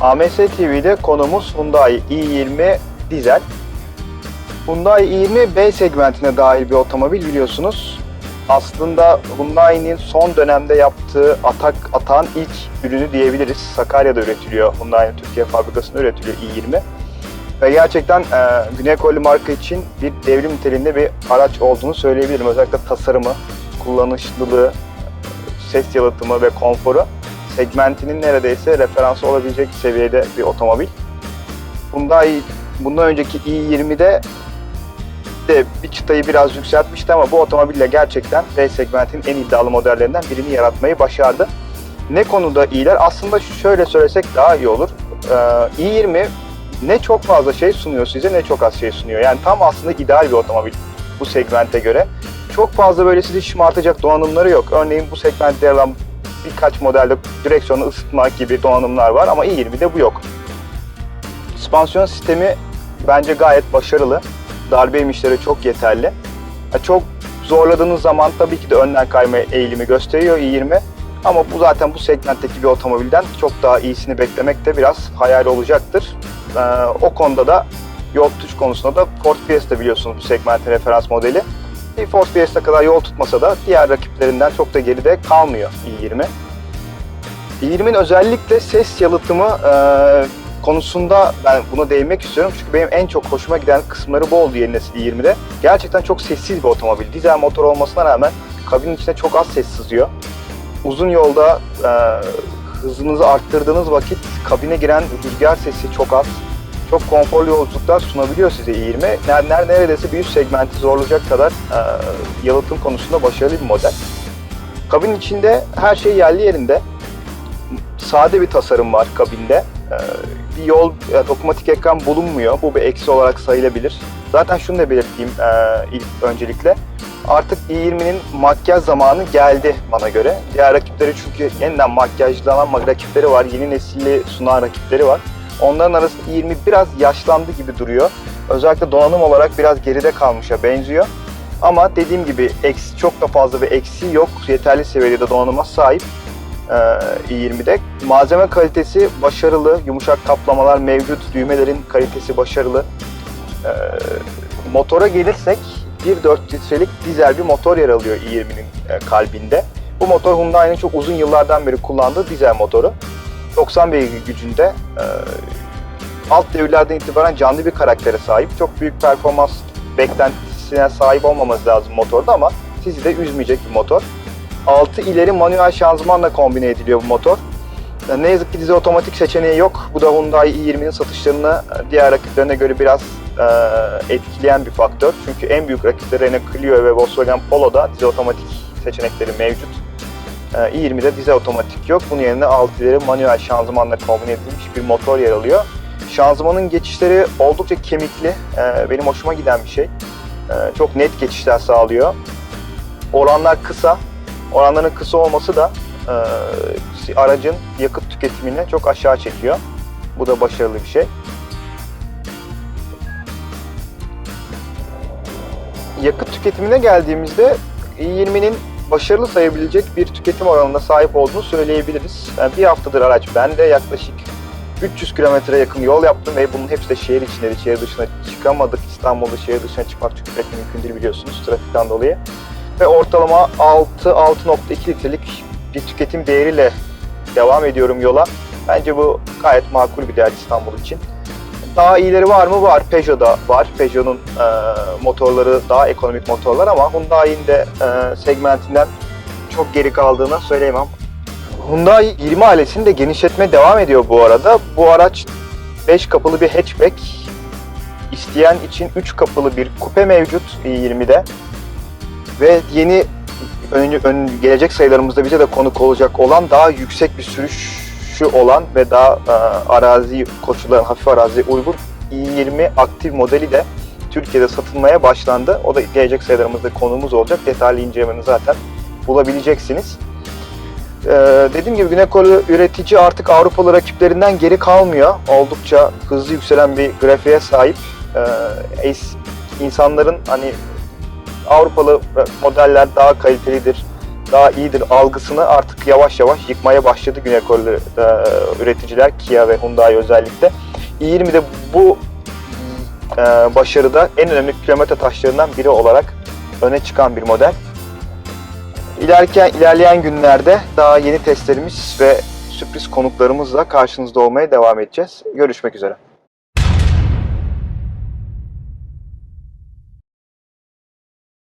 AMS TV'de konumuz Hyundai i20 dizel. Hyundai i20 B segmentine dahil bir otomobil biliyorsunuz. Aslında Hyundai'nin son dönemde yaptığı atak atağın ilk ürünü diyebiliriz. Sakarya'da üretiliyor. Hyundai'nin Türkiye fabrikasında üretiliyor i20. Ve gerçekten e, Güney Koreli marka için bir devrim niteliğinde bir araç olduğunu söyleyebilirim. Özellikle tasarımı, kullanışlılığı, ses yalıtımı ve konforu segmentinin neredeyse referansı olabilecek seviyede bir otomobil. Hyundai bundan önceki i20'de de bir çıtayı biraz yükseltmişti ama bu otomobille gerçekten B segmentin en iddialı modellerinden birini yaratmayı başardı. Ne konuda iyiler? Aslında şöyle söylesek daha iyi olur. Ee, i20 ne çok fazla şey sunuyor size ne çok az şey sunuyor. Yani tam aslında ideal bir otomobil bu segmente göre. Çok fazla böyle sizi şımartacak donanımları yok. Örneğin bu segmentte yer alan birkaç modelde direksiyonu ısıtma gibi donanımlar var ama i20'de bu yok. Süspansiyon sistemi bence gayet başarılı. Darbe emişleri çok yeterli. Çok zorladığınız zaman tabii ki de önden kayma eğilimi gösteriyor i20. Ama bu zaten bu segmentteki bir otomobilden çok daha iyisini beklemek de biraz hayal olacaktır. Ee, o konuda da yol tutuş konusunda da Ford Fiesta biliyorsunuz bu segmentin referans modeli. Bir Ford Fiesta kadar yol tutmasa da diğer rakiplerinden çok da geride kalmıyor i20. i20'nin özellikle ses yalıtımı e, konusunda ben buna değinmek istiyorum. Çünkü benim en çok hoşuma giden kısımları bu oldu yeni nesil i20'de. Gerçekten çok sessiz bir otomobil. Dizel motor olmasına rağmen kabinin içinde çok az ses sızıyor. Uzun yolda e, hızınızı arttırdığınız vakit kabine giren rüzgar sesi çok az. Çok konforlu yolculuklar sunabiliyor size i20. Ner, ner- neredeyse bir üst segmenti zorlayacak kadar e, yalıtım konusunda başarılı bir model. Kabin içinde her şey yerli yerinde. Sade bir tasarım var kabinde. E, bir yol e, dokunmatik ekran bulunmuyor. Bu bir eksi olarak sayılabilir. Zaten şunu da belirteyim e, ilk öncelikle. Artık i20'nin makyaj zamanı geldi bana göre. Diğer rakipleri çünkü yeniden makyajlanan rakipleri var. Yeni nesilli sunan rakipleri var. Onların arasında i20 biraz yaşlandı gibi duruyor. Özellikle donanım olarak biraz geride kalmışa benziyor. Ama dediğim gibi eksi, çok da fazla bir eksiği yok. Yeterli seviyede donanıma sahip e, i20'de. Malzeme kalitesi başarılı. Yumuşak kaplamalar mevcut. Düğmelerin kalitesi başarılı. E, motora gelirsek 1.4 litrelik dizel bir motor yer alıyor i20'nin e, kalbinde. Bu motor Hyundai'nin çok uzun yıllardan beri kullandığı dizel motoru. 90 beygir gücünde e, alt devirlerden itibaren canlı bir karaktere sahip. Çok büyük performans beklentisine sahip olmaması lazım motorda ama sizi de üzmeyecek bir motor. 6 ileri manuel şanzımanla kombine ediliyor bu motor. E, Ne yazık ki dizel otomatik seçeneği yok. Bu da Hyundai i20'nin satışlarını e, diğer rakiplerine göre biraz e, etkileyen bir faktör. Çünkü en büyük rakipleri Renault Clio ve Volkswagen Polo'da dizel otomatik seçenekleri mevcut. E, i20'de dizel otomatik yok. Bunun yerine 6 ileri manuel şanzımanla kombine edilmiş bir motor yer alıyor. Şanzımanın geçişleri oldukça kemikli. E, benim hoşuma giden bir şey. E, çok net geçişler sağlıyor. Oranlar kısa. Oranların kısa olması da e, aracın yakıt tüketimini çok aşağı çekiyor. Bu da başarılı bir şey. Yakıt tüketimine geldiğimizde i20'nin başarılı sayabilecek bir tüketim oranına sahip olduğunu söyleyebiliriz. Yani bir haftadır araç bende yaklaşık 300 kilometre yakın yol yaptım ve bunun hepsi de şehir içindeydi. Şehir dışına çıkamadık. İstanbul'da şehir dışına çıkmak çünkü pek mümkün değil biliyorsunuz trafikten dolayı. Ve ortalama 6-6.2 litrelik bir tüketim değeriyle devam ediyorum yola. Bence bu gayet makul bir değer İstanbul için. Daha iyileri var mı? Var. Peugeot'da var. Peugeot'un e, motorları daha ekonomik motorlar ama Hyundai'nin de e, segmentinden çok geri kaldığını söyleyemem. Hyundai 20 ailesini de genişletmeye devam ediyor bu arada. Bu araç 5 kapılı bir hatchback. İsteyen için 3 kapılı bir kupe mevcut i20'de. Ve yeni ön, ön- gelecek sayılarımızda bize de konuk olacak olan daha yüksek bir sürüşü olan ve daha e, arazi koşulların hafif araziye uygun i20 aktif modeli de Türkiye'de satılmaya başlandı. O da gelecek sayılarımızda konuğumuz olacak. Detaylı incelemeni zaten bulabileceksiniz. Ee, dediğim gibi Güney Kore üretici artık Avrupalı rakiplerinden geri kalmıyor. Oldukça hızlı yükselen bir grafiğe sahip. Ee, insanların hani Avrupalı modeller daha kalitelidir, daha iyidir algısını artık yavaş yavaş yıkmaya başladı gün ekolü e, üreticiler Kia ve Hyundai özellikle. i20 de bu e, başarıda en önemli kilometre taşlarından biri olarak öne çıkan bir model. İlerken, ilerleyen günlerde daha yeni testlerimiz ve sürpriz konuklarımızla karşınızda olmaya devam edeceğiz. Görüşmek üzere.